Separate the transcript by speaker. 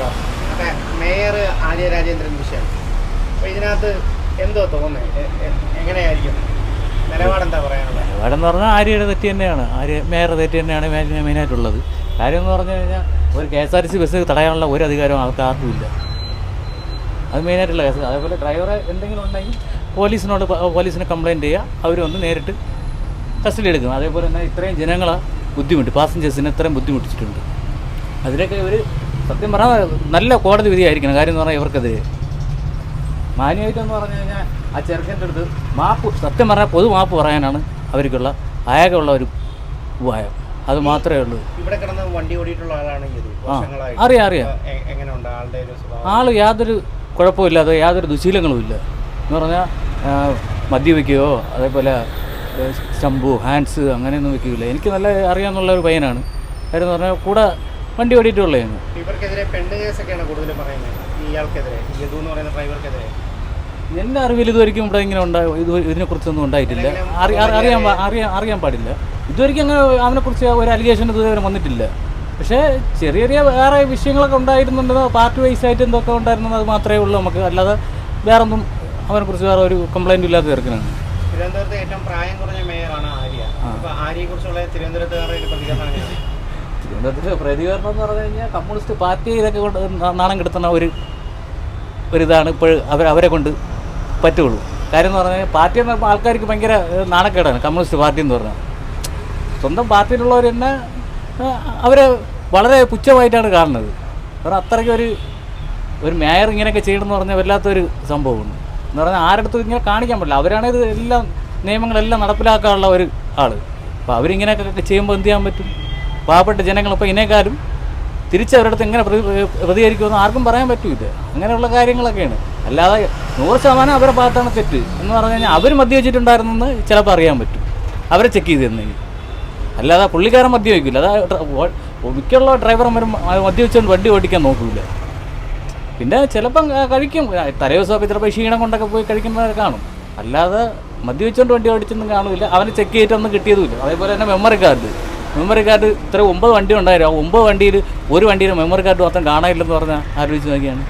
Speaker 1: ഉണ്ടല്ലോ. മറ്റേ മേയർ ആര്യ രാജേന്ദ്രൻ വിഷയം. അപ്പോൾ ഇതിനകത്ത് എന്തോ തോന്നുന്നത് എങ്ങനെയായിരിക്കും? നിലപാടെന്താ പറയാനുള്ളത്?
Speaker 2: പറഞ്ഞാൽ ആര്യയുടെ തെറ്റ് തന്നെയാണ്. ആര്യ മേയറുടെ തെറ്റ് തന്നെയാണ് മെയിനായിട്ടുള്ളത്. കാര്യം എന്ന് പറഞ്ഞു കഴിഞ്ഞാൽ ഒരു K S R T C bus തടയാനുള്ള ഒരു അധികാരവും ആൾക്കാർക്കും ഇല്ല. അത് മെയിനായിട്ടുള്ള കേസ്. അതേപോലെ ഡ്രൈവറെ എന്തെങ്കിലും ഉണ്ടെങ്കിൽ പോലീസിനോട് പോലീസിനെ കംപ്ലയിന്റ് ചെയ്യുക അവർ വന്ന് നേരിട്ട് കസ്റ്റഡി എടുക്കും. അതേപോലെ തന്നെ ഇത്രയും ജനങ്ങളെ ബുദ്ധിമുട്ട് പാസഞ്ചേഴ്സിനെ ഇത്രയും ബുദ്ധിമുട്ടിച്ചിട്ടുണ്ട്. അതിലൊക്കെ ഇവർ സത്യം പറഞ്ഞാൽ നല്ല കോടതി വിധിയായിരിക്കണം. കാര്യം എന്ന് പറഞ്ഞാൽ ഇവർക്കെതിരെ മാന്യമായിട്ടെന്ന് പറഞ്ഞു കഴിഞ്ഞാൽ ആ ചെറുക്കന്റെ അടുത്ത് മാപ്പ് സത്യം പറഞ്ഞാൽ പൊതു മാപ്പ് പറയാനാണ് അവർക്കുള്ള ആകെയുള്ള ഒരു ഉപായം. അത് മാത്രമേ ഉള്ളൂ.
Speaker 1: ഇവിടെ കിടന്ന് വണ്ടി ഓടിയിട്ടുള്ള ആളാണ്
Speaker 2: അറിയാം അറിയാം. ആൾ യാതൊരു കുഴപ്പമില്ലാതെ യാതൊരു ദുശീലങ്ങളും ഇല്ല. എന്ന് പറഞ്ഞാൽ മദ്യപിക്കുകയോ അതേപോലെ ശംഭു സ്റ്റമ്പു ഹാൻഡ്സ് അങ്ങനെയൊന്നും വെക്കില്ല എനിക്ക് നല്ല അറിയാമെന്നുള്ള ഒരു പയ്യനാണ്. കാര്യം എന്ന് പറഞ്ഞാൽ കൂടെ വണ്ടി ഓടിയിട്ടുള്ളതാണ്
Speaker 1: ഇവർക്കെതിരെ പെണ്ണ് കേസൊക്കെയാണ് കൂടുതൽ പറയുന്നത്. ഇയാൾക്കെതിരെ യദു എന്ന് പറയുന്ന ഡ്രൈവർക്കെതിരെ.
Speaker 2: എന്റെ അറിവിൽ ഇതുവരെയ്ക്കും ഇവിടെ ഇങ്ങനെ ഉണ്ടായി ഇത് ഇതിനെക്കുറിച്ചൊന്നും ഉണ്ടായിട്ടില്ല. അറി- അറി- അറിയാൻ അറിയാൻ അറിയാൻ പാടില്ല. ഇതുവരെയ്ക്കും അങ്ങനെ അവനെക്കുറിച്ച് ഒരു അലിഗേഷൻ ഇതുവരെ വന്നിട്ടില്ല. പക്ഷേ ചെറിയ ചെറിയ വേറെ വിഷയങ്ങളൊക്കെ ഉണ്ടായിരുന്നുണ്ടെന്ന് പാർട്ടി വൈസ് ആയിട്ട് എന്തൊക്കെ ഉണ്ടായിരുന്നത് അത് മാത്രമേ ഉള്ളൂ നമുക്ക്. അല്ലാതെ വേറെ ഒന്നും അവനെക്കുറിച്ച് വേറെ ഒരു കംപ്ലൈന്റും ഇല്ലാത്ത ചെറുക്കനാണ്
Speaker 1: തിരുവനന്തപുരത്ത് ഏറ്റവും പ്രായം കുറഞ്ഞ മേയറാണ് ആര്യ. അപ്പോൾ ആര്യയെ കുറിച്ചുള്ള തിരുവനന്തപുരത്തുകാരുടെ പ്രതികരണം
Speaker 2: തിരുവനന്തപുരത്ത് പ്രതികരണം എന്ന് പറഞ്ഞു കഴിഞ്ഞാൽ കമ്മ്യൂണിസ്റ്റ് പാർട്ടി ഇതൊക്കെ കൊണ്ട് നാണം കെടുത്തുന്ന ഒരു ഒരിതാണ് ഇപ്പോൾ അവർ അവരെ കൊണ്ട് പറ്റുള്ളൂ. കാര്യം എന്ന് പറഞ്ഞാൽ പാർട്ടി എന്ന് പറയുമ്പോൾ ആൾക്കാർക്ക് ഭയങ്കര നാണക്കേടാണ് കമ്മ്യൂണിസ്റ്റ് പാർട്ടി എന്ന് പറഞ്ഞാൽ. സ്വന്തം പാർട്ടിയിലുള്ളവർ തന്നെ അവരെ വളരെ പുച്ഛമായിട്ടാണ് കാണുന്നത്. കാരണം അത്രയ്ക്ക് ഒരു ഒരു മേയർ ഇങ്ങനെയൊക്കെ ചെയ്യണമെന്ന് പറഞ്ഞാൽ വല്ലാത്തൊരു സംഭവമാണ്. എന്ന് പറഞ്ഞാൽ ആരടുത്തും ഇങ്ങനെ കാണിക്കാൻ പറ്റില്ല. അവരാണ് ഇത് എല്ലാം നിയമങ്ങളെല്ലാം നടപ്പിലാക്കാനുള്ള ഒരു ആൾ അപ്പോൾ അവരിങ്ങനെയൊക്കെ ചെയ്യുമ്പോൾ എന്ത് ചെയ്യാൻ പറ്റും? പാവപ്പെട്ട ജനങ്ങളിപ്പോൾ ഇതിനേക്കാളും തിരിച്ചവരടുത്ത് എങ്ങനെ പ്രതി പ്രതികരിക്കുമെന്ന് ആർക്കും പറയാൻ പറ്റൂല അങ്ങനെയുള്ള കാര്യങ്ങളൊക്കെയാണ്. അല്ലാതെ നൂറ് ശതമാനം അവരുടെ ഭാഗത്താണ് തെറ്റ് എന്ന് പറഞ്ഞു കഴിഞ്ഞാൽ അവർ മദ്യവെച്ചിട്ടുണ്ടായിരുന്നെന്ന് ചിലപ്പോൾ അറിയാൻ പറ്റും. അവരെ ചെക്ക് ചെയ്ത് തന്നെങ്കിൽ അല്ലാതെ പുള്ളിക്കാരൻ മദ്യവെക്കില്ല അതായത് മിക്കുള്ള ഡ്രൈവർമാരും മദ്യവെച്ചുകൊണ്ട് വണ്ടി ഓടിക്കാൻ നോക്കൂല. പിന്നെ ചിലപ്പം കഴിക്കും. തലേ ദിവസമൊക്കെ ചിലപ്പോൾ ക്ഷീണം കൊണ്ടൊക്കെ പോയി കഴിക്കുന്നവരെ കാണും. അല്ലാതെ മദ്യവെച്ചുകൊണ്ട് വണ്ടി ഓടിച്ചൊന്നും കാണില്ല. അവന് ചെക്ക് ചെയ്തിട്ടൊന്നും കിട്ടിയതുമില്ല. അതേപോലെ തന്നെ മെമ്മറി കാർഡ് മെമ്മറി കാർഡ് ഇത്ര ഒമ്പത് വണ്ടി ഉണ്ടായിരുന്നു ആ ഒമ്പത് വണ്ടിയിൽ ഒരു വണ്ടിയിൽ മെമ്മറി കാർഡ് മാത്രം കാണാനില്ലെന്ന് പറഞ്ഞാൽ ആലോചിച്ച് നോക്കിയാണ്.